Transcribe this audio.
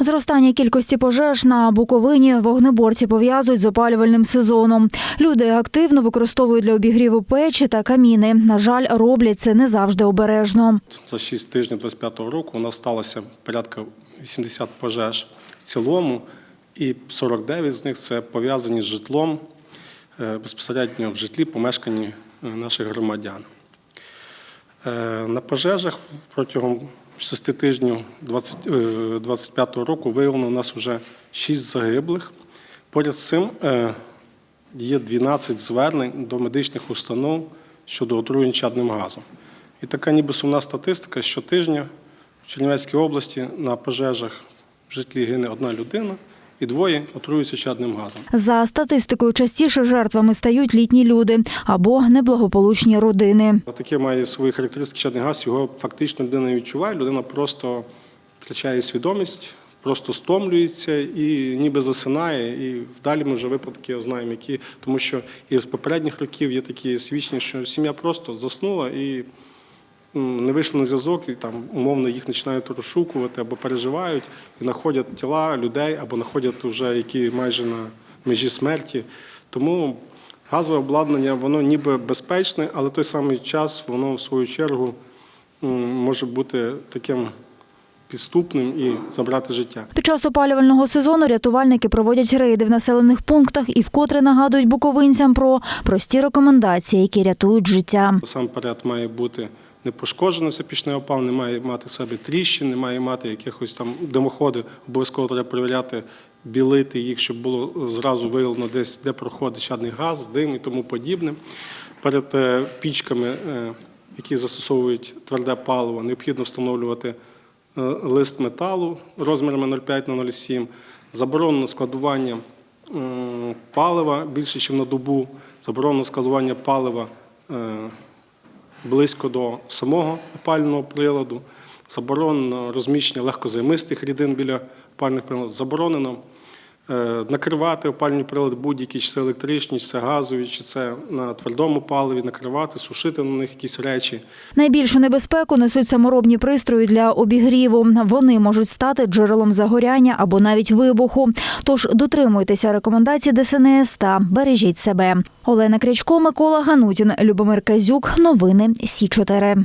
Зростання кількості пожеж на Буковині вогнеборці пов'язують з опалювальним сезоном. Люди активно використовують для обігріву печі та каміни. На жаль, роблять це не завжди обережно. За 6 тижнів 25-го року у нас сталося порядка 80 пожеж в цілому, і 49 з них це пов'язані з житлом е, безпосередньо в житлі помешканні е, наших громадян. Е, На пожежах протягом 6 тижнів 20 е, 25-го року виявлено у нас вже 6 загиблих. Поряд з цим е, є 12 звернень до медичних установ щодо отруєнь чадним газом. І така ніби сумна статистика щотижня в Чернівецькій області на пожежах в житлі гине одна людина і двоє отруюються чадним газом. За статистикою, частіше жертвами стають літні люди або неблагополучні родини. Таке має свої характеристики чадний газ, його фактично людина не відчуває, людина просто втрачає свідомість, просто стомлюється і ніби засинає. І вдалі ми вже випадки знаємо, які, тому що і з попередніх років є такі свідчення, що сім'я просто заснула і не вийшли на зв'язок, і там умовно їх починають розшукувати або переживають, і знаходять тіла людей, або знаходять вже які майже на межі смерті. Тому газове обладнання, воно ніби безпечне, але в той самий час воно в свою чергу може бути таким підступним і забрати життя. Під час опалювального сезону рятувальники проводять рейди в населених пунктах і вкотре нагадують буковинцям про прості рекомендації, які рятують життя. Насамперед має бути не пошкоджене запічне опалення, не має мати в себе тріщин, не має мати якихось там димоходи. Обов'язково треба перевіряти, білити їх, щоб було зразу виявлено десь, де проходить чадний газ, дим і тому подібне. Перед е, пічками, е, які застосовують тверде паливо, необхідно встановлювати е, лист металу розмірами 0,5 на 0,7, заборонено складування палива більше, ніж на добу, заборонено складування палива близько до самого опального приладу, заборонено розміщення легкозаймистих рідин біля опальних приладів, заборонено накривати опальні прилади будь-які, чи це електричні, чи це газові, чи це на твердому паливі, накривати, сушити на них якісь речі. Найбільшу небезпеку несуть саморобні пристрої для обігріву. Вони можуть стати джерелом загоряння або навіть вибуху. Тож дотримуйтеся рекомендацій ДСНС та бережіть себе. Олена Крячко, Микола Ганутін, Любомир Казюк. Новини Сі 4